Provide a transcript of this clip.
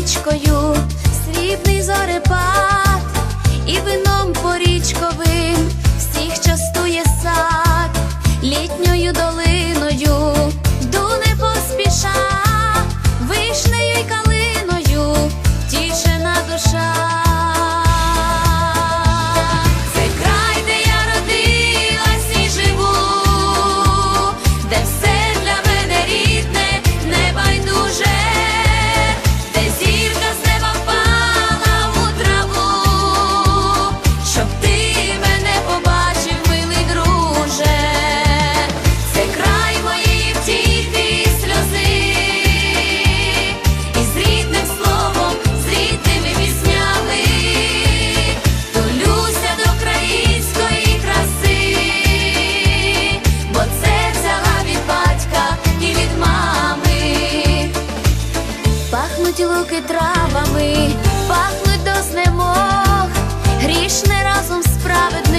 річкою, срібний зорепад і вино. пахнуть луки травами, пахнуть до знемог, грішне разом справедливо.